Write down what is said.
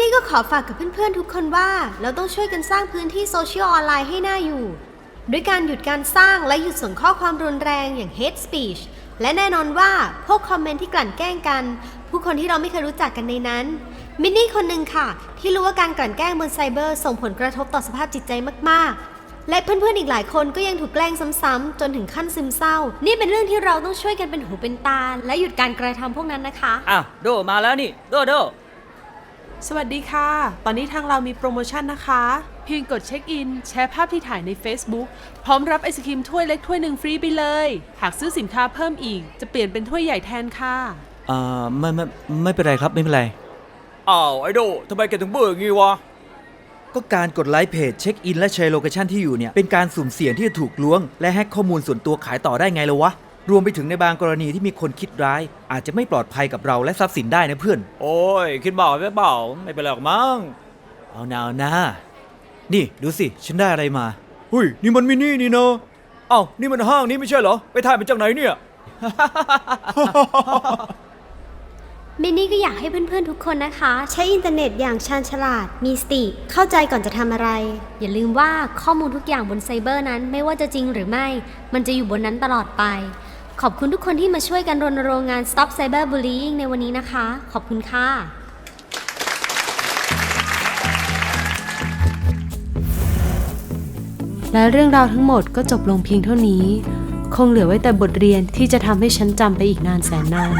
นี่ก็ขอฝากกับเพื่อนๆทุกคนว่า เราต้องช่วยกันสร้างพื้นที่โซเชียลออนไลน์ให้น่าอยู่ ด้วยการหยุดการสร้างและหยุดส่งข้อความรุนแรงอย่าง hate speech และแน่นอนว่าพวกคอมเมนต์ที่กลั่นแกล้งกัน ผู้คนที่เราไม่เคยรู้จักกันในนั้น มินนี่คนหนึ่งค่ะ ที่รู้ว่าการกลั่นแกล้งบนไซเบอร์ส่งผลกระทบต่อสภาพจิตใจมากๆ และเพื่อนๆอีกหลายคนก็ยังถูกแกล้งซ้ำๆจนถึงขั้นซึมเศร้า นี่เป็นเรื่องที่เราต้องช่วยกันเป็นหูเป็นตา และหยุดการกระทำพวกนั้นนะคะ อ้าวโดมาแล้วนี่ โดโด สวัสดีค่ะ ตอนนี้ทางเรามีโปรโมชั่นนะคะ เพียงกดเช็คอิน แชร์ภาพที่ถ่ายใน Facebook พร้อมรับไอศครีมถ้วยเล็กถ้วยหนึ่งฟรีไปเลย หากซื้อสินค้าเพิ่มอีก จะเปลี่ยนเป็นถ้วยใหญ่แทนค่ะ เอ่อไม่ไม่ไม่เป็นไรครับไม่เป็นไร อ้าวไอโดทำไมแกถึงเบื่ออย่างงี้วะ ก็การกดไลค์เพจเช็คอินและแชร์โลเคชันที่อยู่เนี่ย เป็นการสุ่มเสี่ยงที่จะถูกล้วง และแฮ็กข้อมูลส่วนตัวขายต่อได้ไงละวะ รวมไปถึงในบางกรณีที่มีคนคิดร้าย อาจจะไม่ปลอดภัยกับเราและทรัพย์สินได้นะเพื่อน โอ้ย คิดเบาไปเปล่าไม่เป็นไรหรอกมั้งเอานาเอานานี่ดูสิ ฉันได้อะไรมาเฮ้ย นี่มันมินี่นี่เนาะเอ้านี่มันห้างนี้ไม่ใช่เหรอ ไปถ่ายมาจากไหนเนี่ย มินนี่ก็อยากให้เพื่อนๆทุกคนนะคะ ใช้อินเทอร์เน็ตอย่างชาญฉลาด มีสติ เข้าใจก่อนจะทำอะไร อย่าลืมว่าข้อมูลทุกอย่างบนไซเบอร์นั้นไม่ว่าจะจริงหรือไม่ มันจะอยู่บนนั้นตลอดไป ขอบคุณทุกคนที่มาช่วยกันรณรงค์งาน Stop Cyberbullying ในวันนี้นะคะ ขอบคุณค่ะ และเรื่องราวทั้งหมดก็จบลงเพียงเท่านี้ คงเหลือไว้แต่บทเรียนที่จะทำให้ฉันจำไปอีกนานแสนนาน